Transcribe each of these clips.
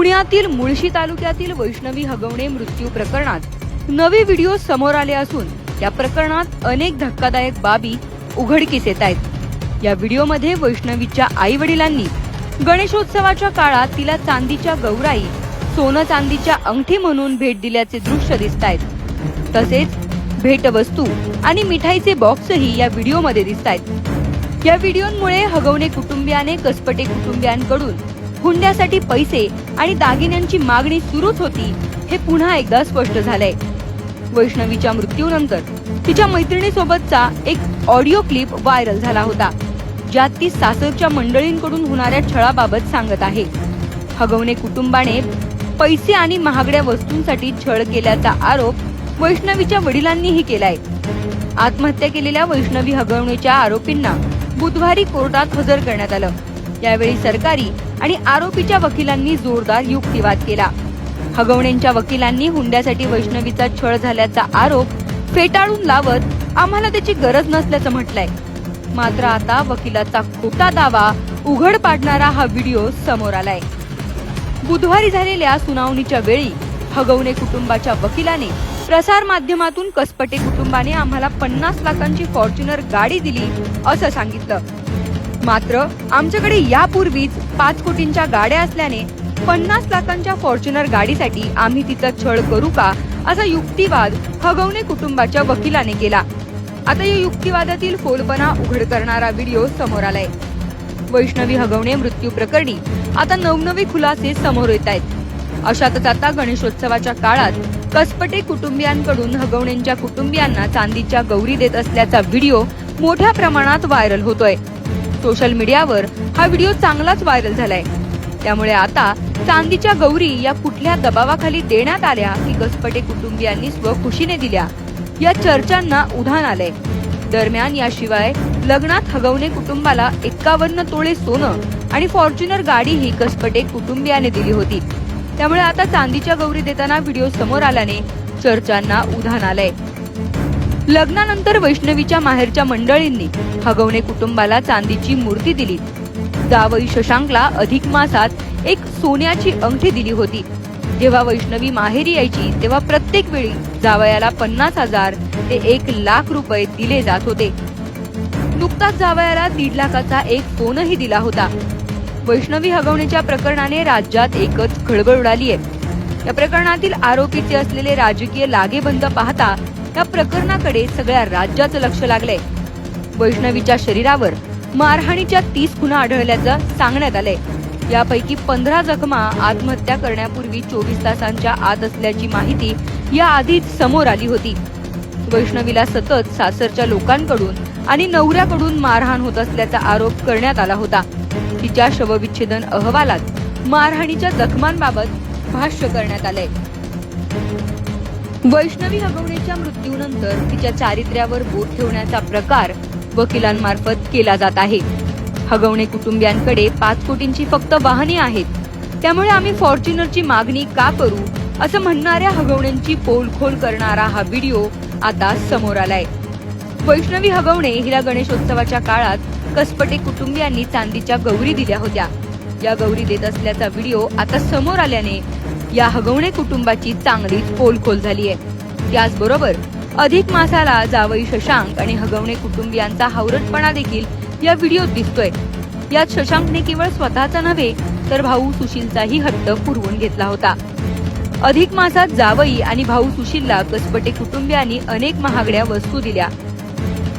पुण्यातील मुळशी तालुक्यातील वैष्णवी हगवणे मृत्यू प्रकरणात नवे व्हिडिओ समोर आले असून या प्रकरणात अनेक धक्कादायक बाबी उघडकीस येत आहेत. या व्हिडिओमध्ये वैष्णवीच्या आई वडिलांनी गणेशोत्सवाच्या काळात तिला चांदीच्या गौराई सोनं चांदीच्या अंगठी म्हणून भेट दिल्याचे दृश्य दिसत आहेत. तसेच भेटवस्तू आणि मिठाईचे बॉक्सही या व्हिडिओमध्ये दिसत आहेत. या व्हिडिओमुळे हगवणे कुटुंबियाने कसपटे कुटुंबियांकडून हुंड्यासाठी पैसे आणि दागिन्यांची मागणी सुरूच होती हे पुन्हा एकदा स्पष्ट झालंय. वैष्णवीच्या मृत्यूनंतर तिच्या मैत्रिणीसोबतचा एक ऑडिओ क्लिप व्हायरल झाला होता ज्यात ती सासरच्या मंडळींकडून होणाऱ्या छळाबाबत सांगत आहे. हगवणे कुटुंबाने पैसे आणि महागड्या वस्तूंसाठी छळ केल्याचा आरोप वैष्णवीच्या वडिलांनीही केलाय. आत्महत्या केलेल्या वैष्णवी हगवणेच्या आरोपींना बुधवारी कोर्टात हजर करण्यात आलं. यावेळी सरकारी आणि आरोपीच्या वकिलांनी जोरदार युक्तिवाद केला. हगवणेंच्या वकिलांनी हुंड्यासाठी वैष्णवीचा छळ झाल्याचा आरोप फेटाळून लावत आम्हाला त्याची गरज नसल्याचं म्हटलंय. मात्र आता वकिलाचा खोटा दावा उघड पाडणारा हा व्हिडिओ समोर आलाय. बुधवारी झालेल्या सुनावणीच्या वेळी हगवणे कुटुंबाच्या वकिलाने प्रसार माध्यमातून कसपटे कुटुंबाने आम्हाला पन्नास लाखांची फॉर्च्युनर गाडी दिली असं सांगितलं. मात्र आमच्याकडे यापूर्वीच पाच कोटींच्या गाड्या असल्याने पन्नास लाखांच्या फॉर्च्युनर गाडीसाठी आम्ही तिचा छळ करू का असा युक्तिवाद हगवणे कुटुंबाच्या वकिलाने केला. आता या युक्तिवादातील फोलपणा उघड करणारा व्हिडिओ समोर आलाय. वैष्णवी हगवणे मृत्यू प्रकरणी आता नवनवे खुलासे समोर येत आहेत. अशातच आता गणेशोत्सवाच्या काळात कसपटे कुटुंबियांकडून हगवणेंच्या कुटुंबियांना चांदीच्या गौरी देत असल्याचा व्हिडिओ मोठ्या प्रमाणात व्हायरल होतोय. सोशल मीडियावर हा व्हिडिओ चांगलाच व्हायरल झालाय. त्यामुळे आता चांदीच्या गौरी या कुठल्या दबावाखाली देण्यात आल्या की गसपटे कुटुंबियांनी स्वखुशीने दिल्या. या चर्चांना उधाण आलंय. दरम्यान याशिवाय लग्नात हगवणे कुटुंबाला एक्कावन्न तोळे सोनं आणि फॉर्च्युनर गाडी ही कसपटे कुटुंबियाने दिली होती. त्यामुळे आता चांदीच्या गौरी देताना व्हिडिओ समोर आल्याने चर्चांना उधाण आलंय. लग्नानंतर वैष्णवीच्या माहेरच्या मंडळींनी हगवणे कुटुंबाला चांदीची मूर्ती दिली. जावई शशांकला अधिक मासात एक सोन्याची अंगठी दिली होती. जेव्हा वैष्णवी माहेरी यायची तेव्हा प्रत्येक वेळी जावयाला पन्नास हजार ते एक लाख रुपये दिले जात होते. नुकताच जावयाला दीड लाखाचा एक फोनही दिला होता. वैष्णवी हगवण्याच्या प्रकरणाने राज्यात एकच खळबळ उडाली आहे या प्रकरणातील आरोपीचे असलेले राजकीय लागेबंद पाहता या प्रकरणाकडे सगळ्या राज्याचं लक्ष लागलंय. वैष्णवीच्या शरीरावर मारहाणीच्या तीस खुणा आढळल्याचं सांगण्यात आलंय. यापैकी पंधरा जखमा आत्महत्या करण्यापूर्वी चोवीस तासांच्या आत असल्याची माहिती या आधीच समोर आली होती. वैष्णवीला सतत सासरच्या लोकांकडून आणि नवऱ्याकडून मारहाण होत असल्याचा आरोप करण्यात आला होता. तिच्या शवविच्छेदन अहवालात मारहाणीच्या जखमांबाबत भाष्य करण्यात आलंय. वैष्णवी हगवणेच्या मृत्यूनंतर तिच्या चारित्र्यावर बोट ठेवण्याचा प्रकार वकिलांमार्फत केला जात आहे. हगवणे कुटुंबियांकडे पाच कोटींची फक्त वाहने आहेत. त्यामुळे आम्ही फॉर्च्युनरची मागणी का करू असं म्हणणाऱ्या हगवण्यांची पोलखोल करणारा हा व्हिडिओ आता समोर आलाय. वैष्णवी हगवणे हिला गणेशोत्सवाच्या काळात कसपटे कुटुंबियांनी चांदीच्या गौरी दिल्या होत्या. या गौरी देत असल्याचा व्हिडिओ आता समोर आल्याने या हगवणे कुटुंबाची चांगलीच पोलखोल झाली आहे. याचबरोबर अधिक मासाला जावई शशांक आणि हगवणे कुटुंबियांचा हावरटपणा देखील या व्हिडिओत दिसतोय. यात शशांकने केवळ स्वतःचा नव्हे तर भाऊ सुशीलचाही हट्ट पुरवून घेतला होता. अधिक मासात जावई आणि भाऊ सुशीलला कसबटे कुटुंबियांनी अनेक महागड्या वस्तू दिल्या.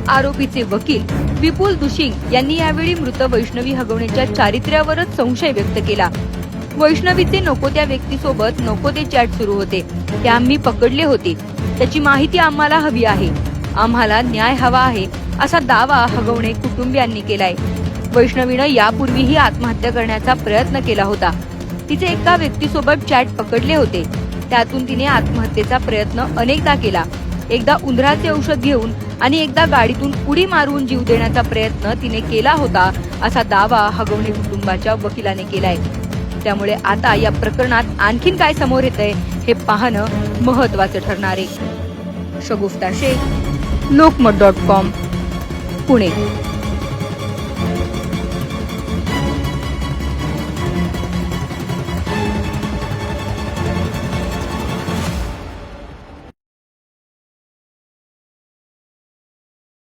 आरोपीचे वकील विपुल दुशिंग यांनी यावेळी मृत वैष्णवी हगवणेच्या चारित्र्यावरच संशय व्यक्त केला. वैष्णवीचे नको त्या व्यक्तीसोबत नको ते चॅट सुरू होते. ते आम्ही पकडले होते. त्याची माहिती आम्हाला हवी आहे. आम्हाला न्याय हवा आहे असा दावा हगवणे कुटुंबियांनी केलाय. वैष्णवीनं यापूर्वीही आत्महत्या करण्याचा प्रयत्न केला होता. तिचे एका व्यक्तीसोबत चॅट पकडले होते. त्यातून तिने आत्महत्येचा प्रयत्न अनेकदा केला. एकदा उंदराचे औषध घेऊन आणि एकदा गाडीतून उडी मारून जीव देण्याचा प्रयत्न तिने केला होता असा दावा हगवणे कुटुंबाच्या वकिलाने केलाय. त्यामुळे आता या प्रकरणात आणखीन काय समोर येतंय हे पाहणं महत्वाचं ठरणार आहे. Shagufta Shaikh Lokmat dot com Pune.